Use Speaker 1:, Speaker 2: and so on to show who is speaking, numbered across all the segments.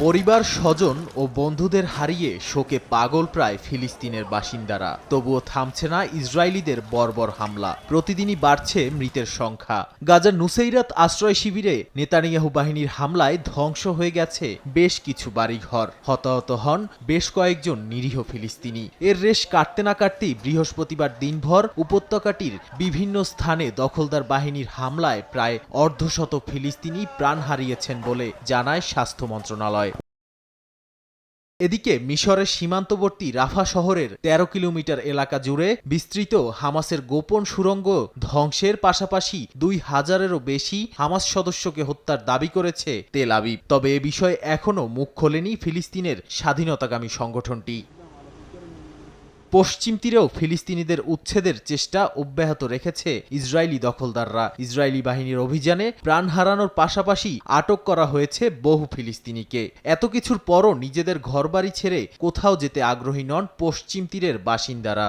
Speaker 1: পরিবার, স্বজন ও বন্ধুদের হারিয়ে শোকে পাগল প্রায় ফিলিস্তিনের বাসিন্দারা। তবুও থামছে না ইসরায়েলিদের বর্বর হামলা। প্রতিদিনই বাড়ছে মৃতের সংখ্যা। গাজার নুসেইরাত আশ্রয় শিবিরে নেতানিয়াহু বাহিনীর হামলায় ধ্বংস হয়ে গেছে বেশ কিছু বাড়িঘর। হতাহত হন বেশ কয়েকজন নিরীহ ফিলিস্তিনি। এর রেশ কাটতে না কাটতেই বৃহস্পতিবার দিনভর উপত্যকাটির বিভিন্ন স্থানে দখলদার বাহিনীর হামলায় প্রায় অর্ধশত ফিলিস্তিনি প্রাণ হারিয়েছেন বলে জানায় স্বাস্থ্য মন্ত্রণালয়। এদিকে মিশরের সীমান্তবর্তী রাফা শহরের ১৩ কিলোমিটার এলাকা জুড়ে বিস্তৃত হামাসের গোপন সুরঙ্গ ধ্বংসের পাশাপাশি দুই হাজারেরও বেশি হামাস সদস্যকে হত্যার দাবি করেছে তেল আবিব। তবে এ বিষয়ে এখনও মুখ খোলেনি ফিলিস্তিনের স্বাধীনতাকামী সংগঠনটি। পশ্চিম তীরেও ফিলিস্তিনিদের উচ্ছেদের চেষ্টা অব্যাহত রেখেছে ইসরায়েলি দখলদাররা। ইসরায়েলি বাহিনীর অভিযানে প্রাণ হারানোর পাশাপাশি আটক করা হয়েছে বহু ফিলিস্তিনিকে। এত কিছুর পরও নিজেদের ঘরবাড়ি ছেড়ে কোথাও যেতে আগ্রহী নন পশ্চিম তীরের বাসিন্দারা।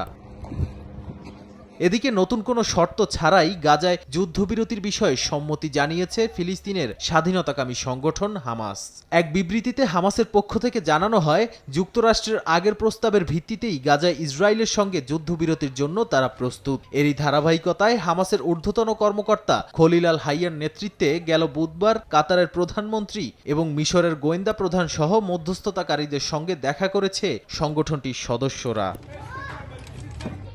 Speaker 1: এদিকে নতুন কোনো শর্ত ছাড়াই গাজায় যুদ্ধবিরতির বিষয়ে সম্মতি জানিয়েছে ফিলিস্তিনের স্বাধীনতাকামী সংগঠন হামাস। এক বিবৃতিতে হামাসের পক্ষ থেকে জানানো হয়, যুক্তরাষ্ট্রের আগের প্রস্তাবের ভিত্তিতেই গাজায় ইসরায়েলের সঙ্গে যুদ্ধবিরতির জন্য তারা প্রস্তুত। এরই ধারাবাহিকতায় হামাসের ঊর্ধ্বতন কর্মকর্তা খলিল আল হাইয়ার নেতৃত্বে গেল বুধবার কাতারের প্রধানমন্ত্রী এবং মিশরের গোয়েন্দা প্রধান সহ মধ্যস্থতাকারীদের সঙ্গে দেখা করেছে সংগঠনটির সদস্যরা।